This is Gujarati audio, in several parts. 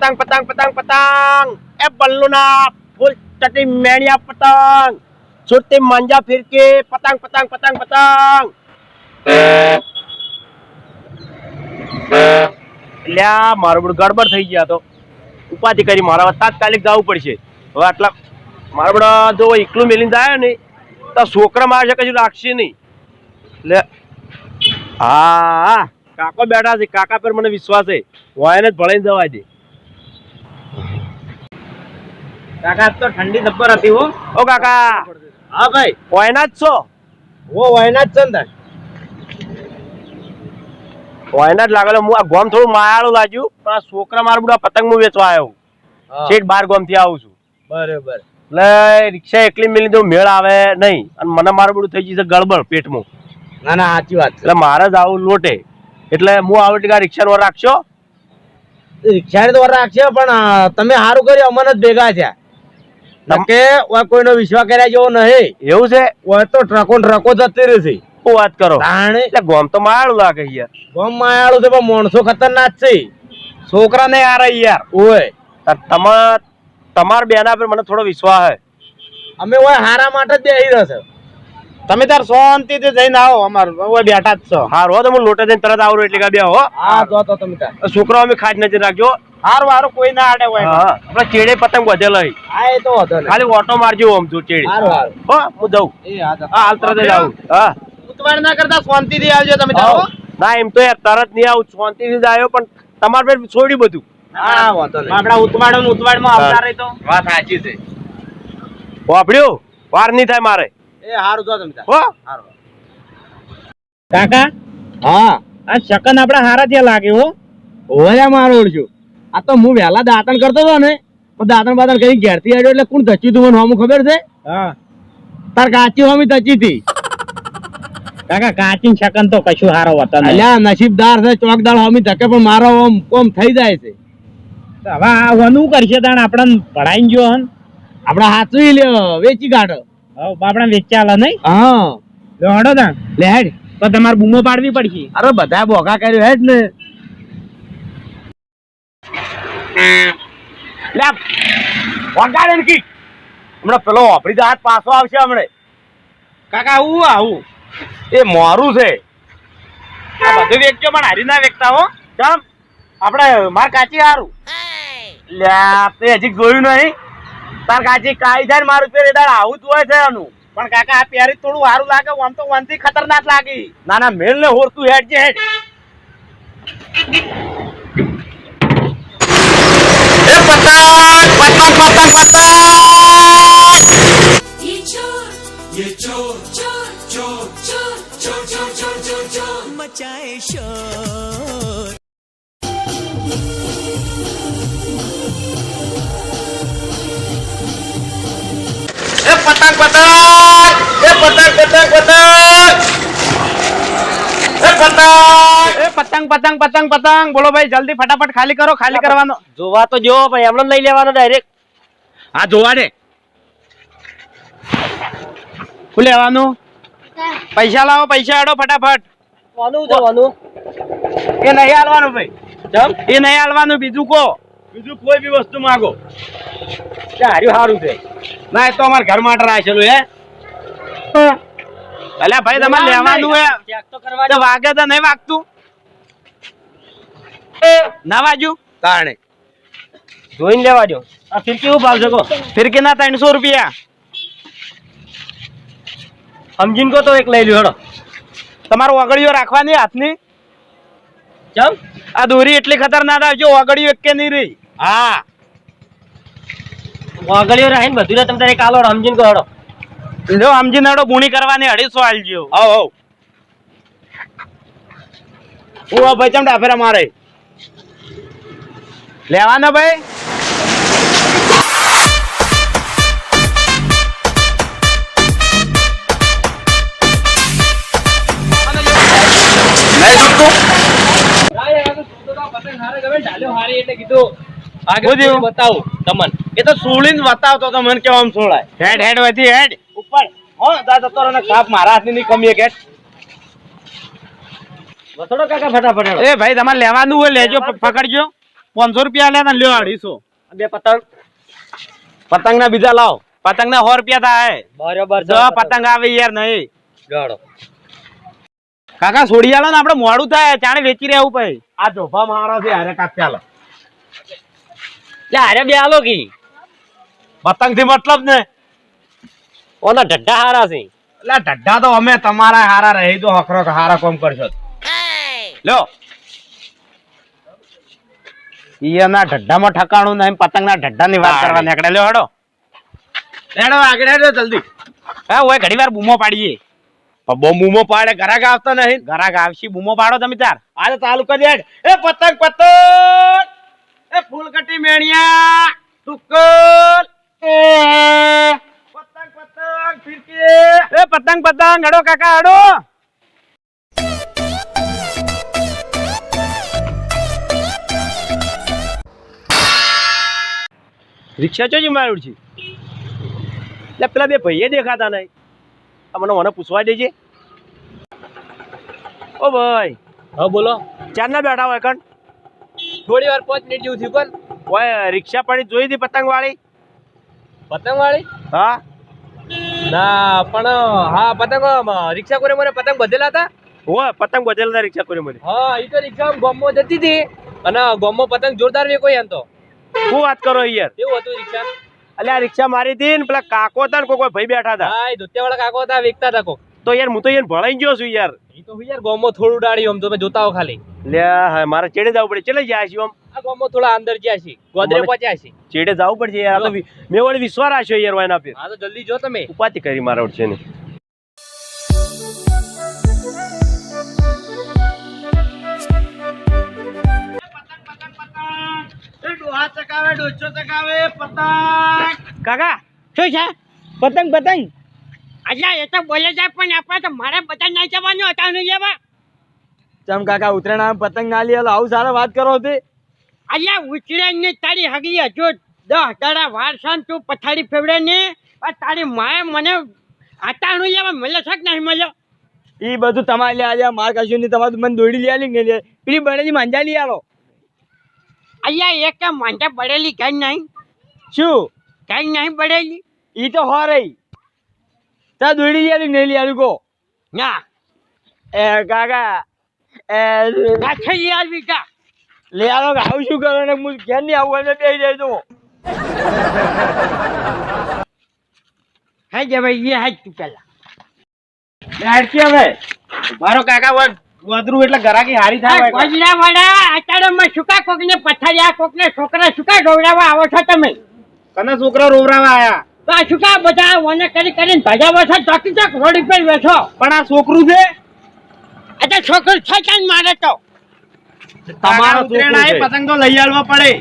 પતંગ પતંગ પતંગ પતંગ. એ બલ્લુના ફૂલ ચટી મેણિયા પતંગ. છૂટી મંજા ફિરકી. પતંગ પતંગ પતંગ પતંગ. લ્યા, મારું બધું ગડબડ થઈ ગયા તો. ઉપાધિ કરી મારા તાત્કાલિક જવું પડશે. હવે આટલા મારા બધા જો એકલું મેલીને જાય ને, તો છોકરા મારે છે કશું રાખશે નહીં. લે, હા હા. કાકો બેઠા છે. કાકા પર મને વિશ્વાસ છે. વાયને જ ભળાઈને જવા દે. કાકા તો ઠંડી જબ્બર હતી હો. ઓ કાકા હા ભાઈ. વાયના જ છો? ઓ વાયના જ છે ને તાર. વાયના જ લાગેલો હું આ ગોમ થોડું માયાળું લાગ્યું પણ આ છોકરા મારું બુડા પતંગ હું વેચવા આવ્યો છેક બાર ગોમથી આવું છું. બરાબર. એટલે રિક્ષા એકલી મિલી તો મેળ આવે નહીં અને મને મારું બધું થઈ જશે ગડબડ પેટમાં. ના ના સાચી વાત એટલે મારે જ આવું લોટે. એટલે હું આવું ટીકા રિક્ષા નો રાખશો? રિક્ષાને તો રાખશે પણ તમે સારું કર્યું અમને જ ભેગા થયા. ઓય કોઈનો વિશ્વાસ કર્યા જેવો નહીં. એવું છે? ઓય તો ટ્રકો ટ્રકો જતી રહેશે શું વાત કરો? તાણે એટલે ગોમ તો માયાળું લાગે યાર. ગોમ માયાળું છે પણ માણસો ખતરનાક છે. છોકરા ને રહી યાર. ઓય. તમાર તમાર બેના પર મને થોડો વિશ્વાસ હે. અમે ઓય હારા માટે જ બેહી રહેશે તમે તાર શાંતિથી જઈને આવો અમાર. ઓય બેઠા જ છો. હારું હો તો હું લોટે જઈને તરત આવરો એટલે કે બે હો. હા તો તો તમે તાર. છોકરા અમે ખાજ નજર રાખજો. હાર વારો કોઈ ના આડે હોય. હા આપણે ચેડે પતંગ વધેલો હઈ. હા એ તો હતો ખાલી ઓટો મારજો આમ જો ચેડી. હારું હારું. હો હું જઉં. એ હા હાલ તરત જ આવું. હા. ઉતવાડ ના કરતા શાંતિથી આવજો તમે જાઓ. ના એમ તો યાર તરત નહીં આવું શાંતિથી જ આવ્યો પણ તમારે પર છોડી બધું. હા વાંધો નહીં. આપડા ઉતવાડ ને ઉતવાડમાં આવતા રહે તો. વાત સાચી છે. વાપડ્યું વાર નહીં થાય મારે. એ હારું જો તમે હો. હારું કાકા હા. આ શકન આપડા હારા ત્યાં લાગે હો. ઓયા મારો ઓળખ્યો આ તો હું વહેલા દાંતણ કરતો હતો ને તો દાંતણ કરી ઘેરથી આવ્યો એટલે કોણ ધચ્યું તું મને? હોમું ખબર છે? હા. તાર કાચી હોમી ધચી હતી કાકા કાચી શકન તો કશું હારો વતન અલ્યા નસીબદાર છે ચોકદાર હોમી ધકે પણ મારો ઓમ કોમ થઈ જાય છે. હવે આ વનું કરશે તાણ? આપણને ભણાઈ ગયો હન. આપણે હાચવી લ્યો વેચી કાઢો. હવે બાપડા વેચાલા નહીં? હા. લો હડો તાણ. લે હેડ. તો તમારે બૂમો પાડવી પડશે. અરે બધા બોગા કર્યો હેડ ને. વગાડે ને કી હમણાં પેલો વાપરી તો હાથ પાછો આવશે હમણે. કાકા આવું આવું. એ મારું છે. બધું વેચજો પણ હારી ના વેચતા હો. ચમ આપણે માર કાચી હારું. લ્યા તે હજી જોયું નહીં. તાર કાચી કાઈ જાય મારું પેર એ આવું જ હોય છે એનું પણ કાકા આ પહેરી થોડું સારું લાગે આમ તો વનથી ખતરનાક લાગી. ના ના મેલ ને હોરતું હેડ જે હેડ. trái trời Ép patang patang Ép patang patang patang પતંગ પતંગ પતંગ પતંગ પતંગ એ પતંગ! એ પતંગ પતંગ પતંગ પતંગ. બોલો ભાઈ જલ્દી ફટાફટ ખાલી કરો ખાલી કરવાનો. જોવા તો જો ભાઈ એમને લઈ લેવાનો ડાયરેક્ટ હા જોવા ને શું લેવાનું? પૈસા લાવો પૈસા આડો ફટાફટ. જવાનું? એ નહીં હાલવાનું ભાઈ. એ નહીં હાલવાનું બીજું કો બીજું કોઈ બી વસ્તુ માગો. સારું સારું છે. ના એ તો અમારા ઘર માટે રાખેલું હે. અલ્યા ભાઈ તમારે લેવાનું હે તો વાગે તો નહીં વાગતું. ના વાજુ તાણે. જોઈને લેવા દો આ ફિરકી શું ભાવ છે કો ફિરકી ના ત્રણસો રૂપિયા. સમજીને કો તો એક લઈ લ્યો હેડો. તમારો ઓગળીઓ રાખવાની હાથની? ચમ? આ દોરી એટલી ખતરનાક આવજો ઓગળીઓ એક કે નહીં રહી? હા. ઓગળીઓ રાખીને બધું ને તમે તારે કાલો સમજીને કો હેડો. જો સમજી નડો ગુણી કરવાની અઢીસો આલજો. આવ આવ હું ભાઈ ચમ ડાફેરા મારે? લેવાના ભાઈ? બતાવું તમને. એ તો સુળીને બતાવતો તો મને આમ સોળાય. હેડ હેડ વધી હેડ ઉપર હો જા જતો રહે ને કાપ મારા હાથની ની કમી કે. વસડો કાકા ફટાફટ એ ભાઈ તમારે લેવાનું હોય લેજો પકડજો. પાંચસો રૂપિયા લે લ્યો અઢીસો. બે પતંગ. પતંગ ના બીજા લાવ. પતંગ ના સો રૂપિયા થાય. બરોબર જો પતંગ આવે યાર નહીં. ગાડો કાકા છોડી આલો ને આપડે મોડું થાય. ચાણે વેચી રહ્યા ભાઈ. આ જોફા મારો છે હારે કાપ ચાલો. અરે બે આલો કી. પતંગથી મતલબ ને. ઓના ઢડ્ડા હારા છે. એટલે ઢડ્ડા તો અમે તમારા હારા રહી તો હકરો હારા કોમ કરશો. લો. ઈયાના ઢડ્ડામાં ઠકાણું નહીં પતંગના ઢડ્ડાની વાત કરવા નીકળે. લ્યો હડો. હેડો આગળ હેડો જલ્દી. હા ઓય ઘડી વાર બૂમો પાડીએ. બો બૂમો પાડે ઘરાક આવતો નહીં. ઘરાક આવશી બૂમો પાડો તમે તાર. આજે ચાલુ કરી દેડ એ પતંગ પતંગ. એ ફૂલકટી મેણિયા. ટુકલ. એ પતંગ ફિરકી એ પતંગ પતંગ હડો કાકા હડો. રિક્ષા ચોજી માર્યું છે? એટલે પેલા બે ભાઈએ દેખાતા નહીં. મને મને પૂછવા દેજે. ઓ ભાઈ. હા બોલો. ચારના બેઠા હોય કણ? થોડી વાર પાંચ મિનિટ જેવું થયું પણ ઓય રિક્ષા પડી જોઈ હતી પતંગ વાળી પતંગ વાળી હા. ના પણ હા પતંગ રિક્ષા કોરે મને પતંગ બધેલા હતા? ઓય પતંગ બધેલા હતા રિક્ષા કોરે મને હા એ તો રિક્ષા ગોમમાં જતી હતી અને ગોમમાં પતંગ જોરદાર વેકો એમ તો. શું વાત કરો યાર? કેવું હતું રિક્ષા? એટલે આ રિક્ષા મારી હતી ને પેલા કાકો હતા ને કોઈ કોઈ ભાઈ બેઠા હતા. હા એ ધોતિયા કાકો હતા વેકતા હતા કોક તો યાર હું તો યાર ભણાઈ ગયો છું યાર. એ તો યાર ગોમમાં થોડું ડાળ્યું આમ તમે જોતા હો ખાલી. લે હા મારે ચેડે જવું પડે. ચલે જાય આ ગોમમાં થોડા અંદર છે ગોદરે પહોંચ્યા છે ચેડે જવું પડશે યાર. તો મેં વળી વિશ્વાસ રાખ્યો યાર એના પર. હા તો જલ્દી જો તમે. ઉપાતી કરી મારા છે ને કાકા શું છે? પતંગ પતંગ. અચ્છા એ તો બોલે જાય પણ આપણે તો મારે બધા નહીં જવાનું હતા નહીં જવા ચમ કાકા ઉત્તરાયણ પતંગ ના લે આવું સારા વાત કરો તે. અલ્યા ઉતરાયણની તારી હગી હજુ દસ દાડા વારસાન તું પથારી ફેવડે ને? તારી માએ મને આટાણું લેવા મળે છે કે નહીં મળે એ બધું તમારે લે આજે માર કશું નહીં તમારે મને દોડી લે આલી ને પેલી બનેલી માંજા લઈ આવો અહીંયા એક કે માંડે બળેલી કઈ નહીં? શું? કઈ નહીં બળેલી? ઈ તો હો રહી. તા દોડી લે નહીં લે કો ના. એ કાકા એ યાર વિકા લે આલો આવું શું કરો ને? હું ઘેર નહીં આવું અને બેસી જાય તો. હે જે ભાઈ એ હાજ તું પેલા. હેડકી હવે. મારો કાકા વધ વધરું એટલે ગરાકી હારી થાય ગોજરા વાળા સુકા કોક ને પથારી કોક ને છોકરા સુકા રોવડાવા આવો છો તમે? કને છોકરા રોવડાવા આયા? તો આ શું બધા ઓને કરી કરીને ભજાવો છો ચોકી ચોક રોડ ઉપર બેઠો? પણ આ છોકરું છે? એટલે છોકરો છે કેમ મારે તો? તમારો. પતંગ તો લઈ આવવા પડે.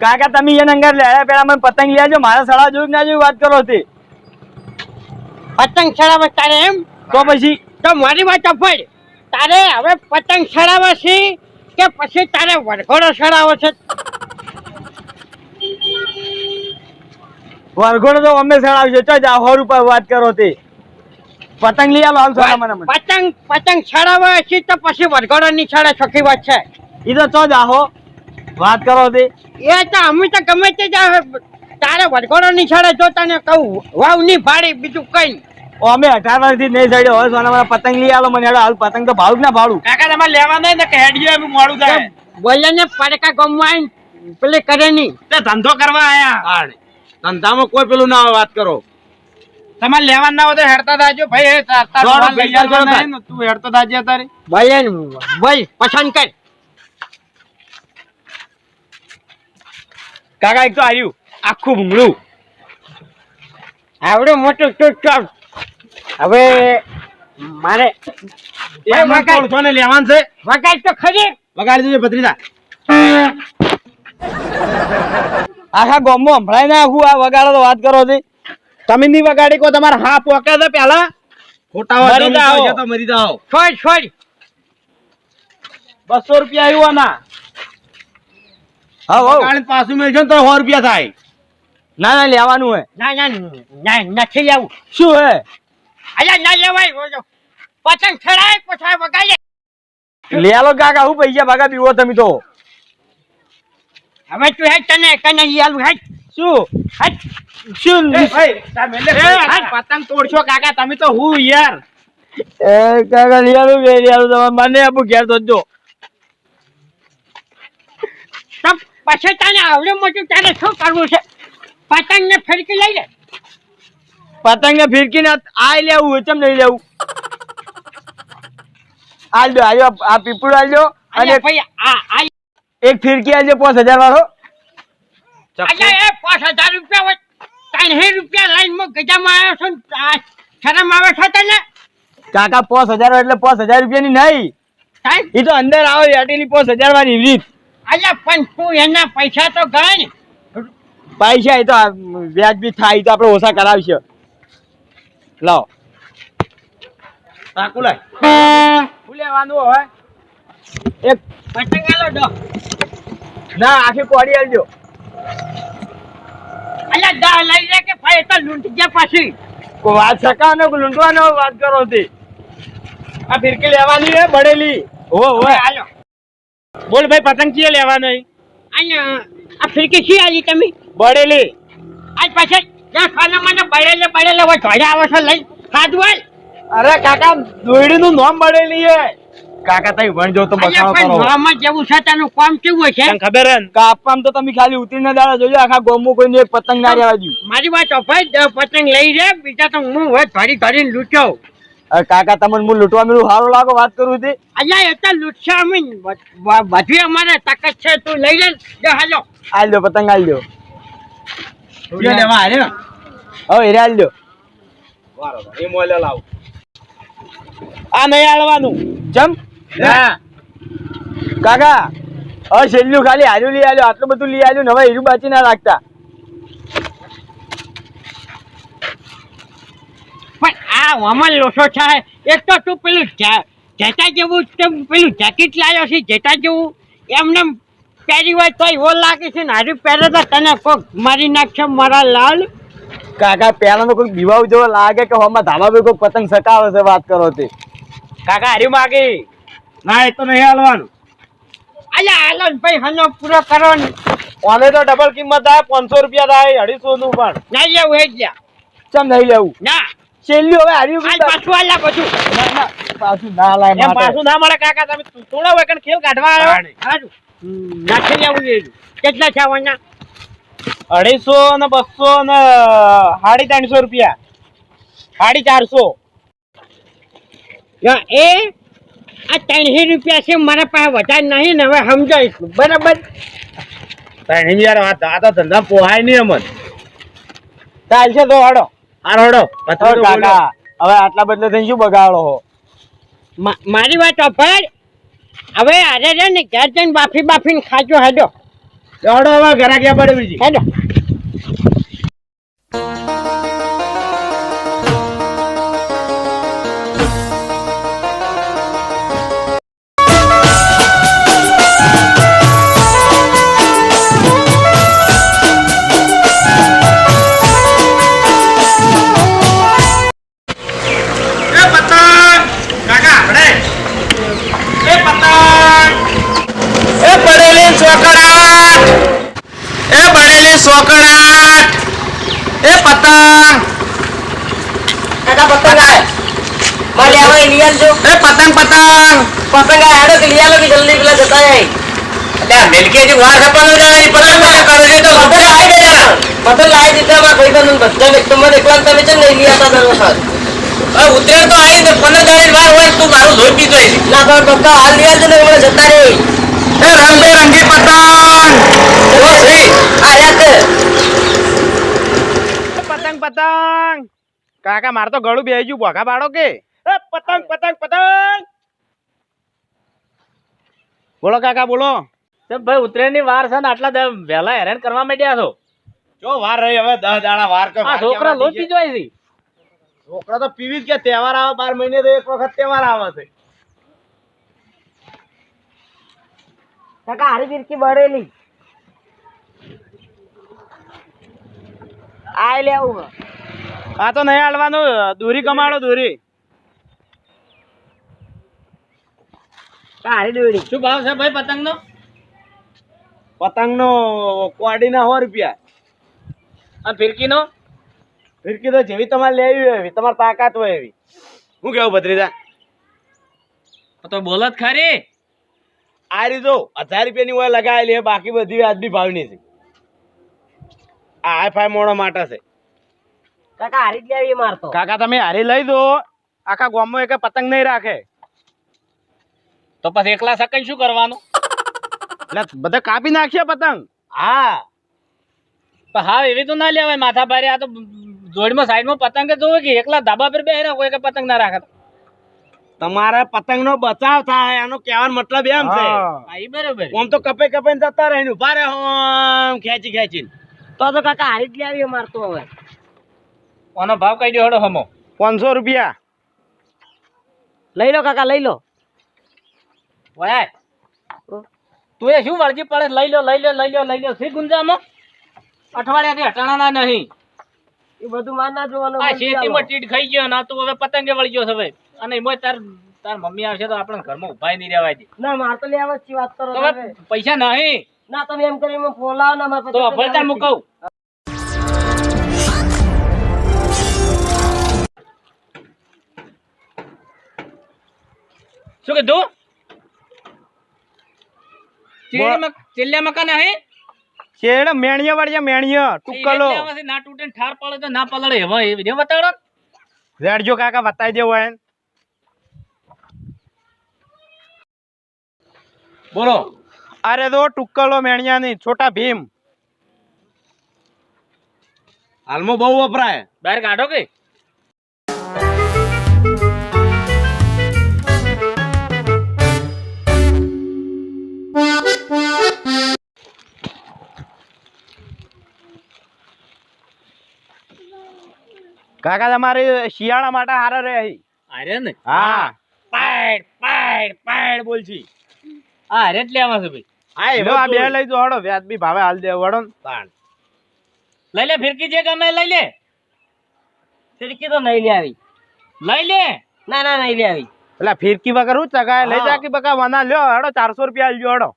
કાકા તમે એને અંગર લેયા પેલા મને પતંગ લઈ આવજો. મારા સળા જોયું ના જોયું વાત કરો તે. પતંગ ચડાવે તારે એમ? તો પછી? તો મારી વાત અફડ તારે હવે પતંગ ચડાવે છે કે પછી તારે વરઘોડો ચડાવો છે? વરઘોડો તો અમે સળાવજો ચો જા સો રૂપિયા વાત કરો તે. પતંગ લઈ આવો હાલ સળા મને. પતંગ પતંગ છડાવે છે તો પછી વરઘોડો ની ચડે ચોખ્ખી વાત છે. ઈ તો ચો જાહો વાત કરો તે એ તો અમે તો ગમે તે જ તારે વરઘોડો ની ચડે જો તને કહું વાવની ભાડી બીજું કઈ અમે અઢાર વર્ષથી નહીં ચડ્યો. હવે સોના મારા પતંગ લઈ આવો મને હાલ પતંગ તો ભાડું કે ના ભાડું. કાકા તમારે લેવા નહીં ને કે હેડજો એમ મોડું બોલે ને પડકા ગમવા પેલી કરે નહીં. તે ધંધો કરવા આયા. ધંધામાં કોઈ પેલું ના વાત કરો. તમારે લેવા ના હોય તો હેડતા દાજો. ભાઈ તું હેડતો દાજે તારે ને બોલ પસંદ કર. કાકા એક તો આવ્યું આખું ભૂંગળું. આવડું મોટું તું ચોપ હવે મારે એ મકાઈ ને લેવાનું છે? મકાઈ તો ખરી. વગાડી દેજો ભત્રીજા. આખા ગામમાં સંભળાય ના આખું આ વગાડો તો વાત કરો છે. તમે ની વગાડી કો તમારે હા પોકે છે પેલા. ખોટા મરી જાઓ. તો મરી જાઓ. છોડ છોડ. બસો રૂપિયા આવ્યું ના હા વગાડીને પાછું મેળજો ને તો 100 રૂપિયા થાય. ના ના લેવાનું હે. ના ના ના નથી લેવું. શું હે? અલ્યા ના લેવાય પતંગ ચડાય પછી વગાડે લેલો કાકા હું પૈસા ભાગા પીવો તમે તો. હવે તું હે તને કને આલું હેડ શું? શું તમે પતંગ તોડશો કાકા તમે તો હું યાર. એ કાકા લઈ બે લઈ તમે મને આપું ઘેર તો પછી તને આવડે મોટું તારે શું કરવું છે? પતંગ ને ફિરકી લઈ લે. પતંગ ને ફિરકીને આ લેવું ચમ નહીં લેવું આલ દો આયો આ પીપળું આલ દો. અને અને આ આ એક ફિરકી આલજો પાંચ હજાર વાળો. અલ્યા એ પાંચ હજાર રૂપિયા હોય ત્રણ રૂપિયા લાઈનમાં ગજામાં આવ્યો છું ને શરમ આવે છે તને? કાકા પાંચ હજાર એટલે પાંચ હજાર રૂપિયાની નહીં. એ તો અંદર આવે વેટેલી પાંચ હજાર વાળી રીત. અલ્યા પણ તું એના પૈસા તો ગણ. પૈસા એ તો વ્યાજ બી થાય એ તો આપણે ઓછા કરાવીશું. લાવો. કાકુ લાય. શું લેવાનું હવે એક પતંગ આલો દો ના આખી કોડી આલજો. અલ્યા દા લઈ લે કે ભાઈ તો લૂંટી ગયા પાછી. વાત સકાવાનો લૂંટવાનો વાત કરો તે? આ ફિરકી લેવાની હે બળેલી. ઓ ઓય હાલો. બોલ ભાઈ પતંગ ચીએ લેવાનો અહીંયા આ ફિરકી શી આલી તમે? બળેલી. આજ પાછળ જ્યાં ખાના મને બળેલે હોય ધોડા આવો છો લઈ ખાધું હોય અરે કાકા દોયડી નું નામ બળેલી હે. કાકા તમે ભણજો તો અલ્યા કરો. મોહમ્મદ જેવું છે તેનું કામ કેવું છે? તને ખબર હે? ને કાપવામાં તો તમે ખાલી ઉતરીને દાડા જોજો આખા ગોમો કોઈને એક પતંગ ના રહેવા દઉં. મારી વાત ભાઈ પતંગ લઈ રે બીજા તો હું હોય ધરી ધરીને લૂંટ્યો. કાકા તમને હું લૂંટવા મેળું સારું લાગો વાત કરું તે. અલ્યા એ તો લૂંટશે અમે. બધી અમારે તાકાત છે તું લઈ લે દે હાલો. આલ દો પતંગ આલ દો. લેવા હાલ્યો? હવે હીરે આલ દો. એ મોલે લાવ. આ નહીં આલવાનું. જમ. કાકા હવે છેલ્લું ખાલી હાર્યું લઈ આવ્યો આટલું બધું લઈ આવ્યું હવે હીરું બાચી ના રાખતા. પણ આ અમલ લોસો છે એક તો તું પેલું જેટા જેવું પેલું જેકેટ લાવ્યો છે જેટા જેવું. એમને પહેરી હોય તો એવો લાગે છે ને હારું પહેરે તો તને કોક મારી નાખશે મારા લાલ. કાકા પેલા તો કોઈ બીવાવ જેવો લાગે કે હમણાં ધાબા પર કોઈ પતંગ સકાવે છે વાત કરો તે. કાકા હાર્યું માગે. ના એ તો નહીં હાલવાનું. અલ્યા હાલો ને ભાઈ હનો પૂરો કરો ને ઓને તો ડબલ કિંમત થાય પાંચસો રૂપિયા થાય અઢીસો નું પણ. ના લેવું એ જ લે. ચમ નહીં લેવું? ના. છેલ્લું હવે પાછું આલ્યા ના, ના, પાછું ના લાય પાછું ના મળે કાકા તમે થોડા હોય ખેલ કાઢવા આવ્યો? હારું. નાખી લેવું એ કેટલા છે આવવાના અઢીસો ને બસો ને સાડી ત્રણસો રૂપિયા. સાડી ચારસો. યા, એ આ ત્રણસો રૂપિયા છે મારા પાસે વધારે નહીં ને હવે સમજાવીશું. બરાબર? ત્રણ યાર આ આ તો ધંધા પોહાય નહીં અમન. ચાલશે તો હડો હાર હડો કાકા. હવે આટલા બદલે થઈ શું બગાડો હો મારી વાત અભાર. હવે અરે રે ને ઘેર જઈને બાફી બાફીને ખાજો હેડો. હડો હવે ઘરા ક્યાં પડે બીજી. હેડો. પતંગ હેડો કે લઈ કે જલ્દી પેલા જતા જાય. એટલે મિલકેજી વાર ખપાનું જાય પતંગ પતંગ કરો છે તો. પતંગ આઈ ગયા પતંગ લાવી દીધા માં કોઈ બંધ બધા મને એકલા તમે છે નહીં આવતા દર વખત. ઉતરેણ તો આવી ને પંદર દાડે વાર હોય તું મારું લોહી પીતો ના તમે બધા હાલ લઈ આવજો ને હમણાં જતા રે એ રંગબેરંગી પતંગ. ઓ શ્રી આ રહ્યા છે. પતંગ પતંગ. કાકા માર તો ગળું બેહી ગયું ભોગા બાળો કે? પતંગ પતંગ પતંગ. બોલો કાકા બોલો. ભાઈ ઉત્તરાયણની વાર છે ને આટલા વહેલા હેરાન કરવા માંડ્યા છો? જો વાર રહી હવે દસ દાડા વાર કરો આ છોકરા લોચી જોઈ છે. છોકરા તો પીવી જ કે તહેવાર આવે બાર મહિને તો એક વખત તહેવાર આવે છે. કાકા હારી બિરકી બળેલી. આય લેવું આ તો નહીં હાલવાનું. દૂરી કમાડો દોરી. હારી દોડી શું ભાવ છે ભાઈ પતંગ નો પતંગ નો કોડીના સો રૂપિયા. અને ફિરકી નો ફિરકી તો જેવી તમારે લેવી હોય એવી તમારે તાકાત હોય એવી. હું કેવું ભત્રીજા? તો બોલો જ ખરી. આ રીતો હજાર રૂપિયાની હોય લગાવેલી બાકી બધી વાજબી ભાવની છે. આ હાઈ ફાઈ મોણો માટે છે કાકા હારી જ લેવી મારતો કાકા તમે હારી લઈ દો આખા ગામમાં એક પતંગ નહીં રાખે. તો પછી એકલા સેકન્ડ શું કરવાનું? એટલે બધા કાપી નાખશે પતંગ? હા. પણ હા એવી તો ના લેવાય માથા ભારે આ તો જોડમાં સાઈડમાં પતંગ જ જોવે કે એકલા ધાબા પર બે કોઈ કે પતંગ ના રાખે તમારા પતંગ નો બચાવ થાય એનો કહેવાનો મતલબ એમ છે. હા. ઈ બરોબર. આમ તો કપે કપે જતા રહે ઊભા રહે હમ ખેંચી ખેંચીને. તો તો કાકા હારી જ લેવી મારતો હવે. આનો ભાવ કઈ દો હડો હમો. પાંચસો રૂપિયા. લઈ લો કાકા લઈ લો. ઓય. તું એ શું વળગી પડે? લઈ લો લઈ લો લઈ લો લઈ લો શી ગુંજામાં? અઠવાડિયાથી હટાણાના નહીં. એ બધું માર ના જોવાનું આ. શેતીમાં ટીટ ખાઈ ગયો ના તું હવે પતંગે વળી ગયો છે હવે. અને એમાં તાર તાર મમ્મી આવશે તો આપણે ઘરમાં ઉભાઈ નહીં રહેવાય દે ના માર તો લેવા જ વાત કરો તમે. પૈસા નહીં. ના તમે એમ કરીને ફોન લાવો ના મારા તો અભળતા મુકવ. શું કીધું? ચીડીમાં- ચીલ્યા હે? શેડ મેણિયા વાળિયા મેણિયા ટુકલો ના તૂટે ઠાર પડે તો ના પલળે. એવા એ વીડિયો બતાડો રેડજો કાકા બતાવી દેવો એને. બોલો. અરે તો ટુકલો મેણિયા ની છોટા ભીમ. હાલમાં બહુ વપરાય. બહાર કાઢો કે? કાકા તમારે શિયાળા માટે હારા રે અહીં. આરે ને? હા. પાડ પાડ પાડ બોલજી. આ રેટ જ લેવા છે ભાઈ. હા એવો આ બે લઈ જો હડો વ્યાજબી ભાવે હાલ દે વડો પાડ લઈ લે ફિરકી જે ગમે લઈ લે. ફિરકી તો નહીં લેવી લઈ લે. ના ના નહીં લેવી એટલે ફિરકી વગર હું ચગાય? લઈ જા કે બકા વના લ્યો હડો ચારસો રૂપિયા આલજો હડો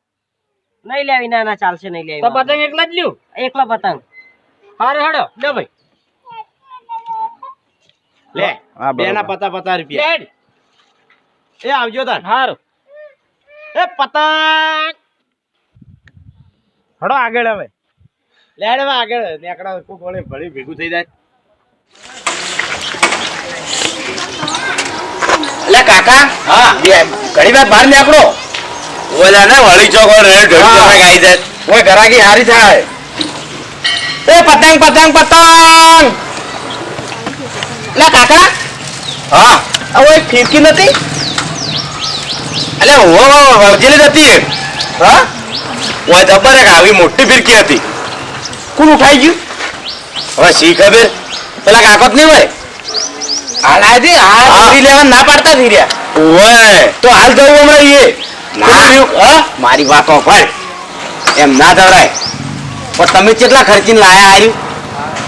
નહીં લેવી ના ના ચાલશે નહીં લેવી તો પતંગ એકલા જ લ્યો? એકલા પતંગ. હારે હડો લે ભાઈ. લે. બે ના પતા પતા રૂપિયા. એ આવજો તાર. હારું. એ પતંગ. હડો આગળ હવે. લેડ હવે આગળ. નેકડા કોક વળે ભળી ભેગું થઈ જાય. એટલે કાકા. હા. ઘણી વાર બહાર નીકળો. ઓલા ને વળી ચોકો રે ગાઈ જાય. ઓય ઘરાકી હારી થાય. એ પતંગ પતંગ પતંગ. એટલે કાકા. હા? આ ઓય ફિરકી નથી? અલે ઓ જ હતી હા? ઓય જબર એક આવી મોટી ફિરકી હતી. કોણ ઉઠાઈ ગયું? હવે શી ખબર? પેલા કાકોત નહીં હોય? હાલ આજે હાલ લેવા ના પાડતા રહ્યા ઓય. તો હાલ જવું હમણાં એ ના. મારી વાતો ભાઈ એમ ના જવરાય પણ તમે કેટલા ખર્ચીને લાયા હાર્યું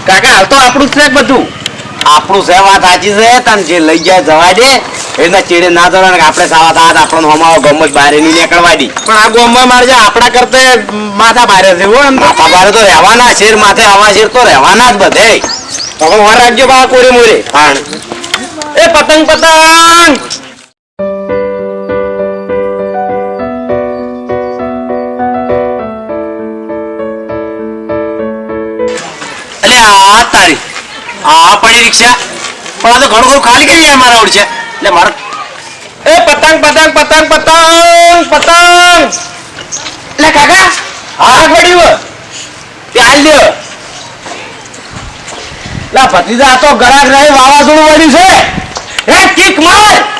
કાકા હાલ તો આપણું જ છે બધું. આપણું છે વાત સાચી છે તને જે લઈ જાય જવા દે. એના ચેડે ના જવા આપણે સાવા તાત આપણો હમાવો ગમ જ બહાર નહીં નીકળવા દી. પણ આ ગોમમાં મારજે આપણા કરતે માથા ભારે છે એમ માથા ભારે તો રહેવાના શેર માથે આવા શેર તો રહેવાના જ બધે. હવે વાર રાખજો બા કોરે મોરે. પણ એ પતંગ પતંગ! આ પડી રિક્ષા. પણ આ તો ઘણું ઘણું ખાલી કરી મારા ઓળ છે. એટલે મારા એ પતંગ પતંગ પતંગ પતંગ પતંગ! એટલે કાકા હા? પડ્યું તે હાલ લ્યો લા ભત્રીજા આ તો ગરાક રહી વાવાઝોડું વળ્યું છે. હે કિક માર!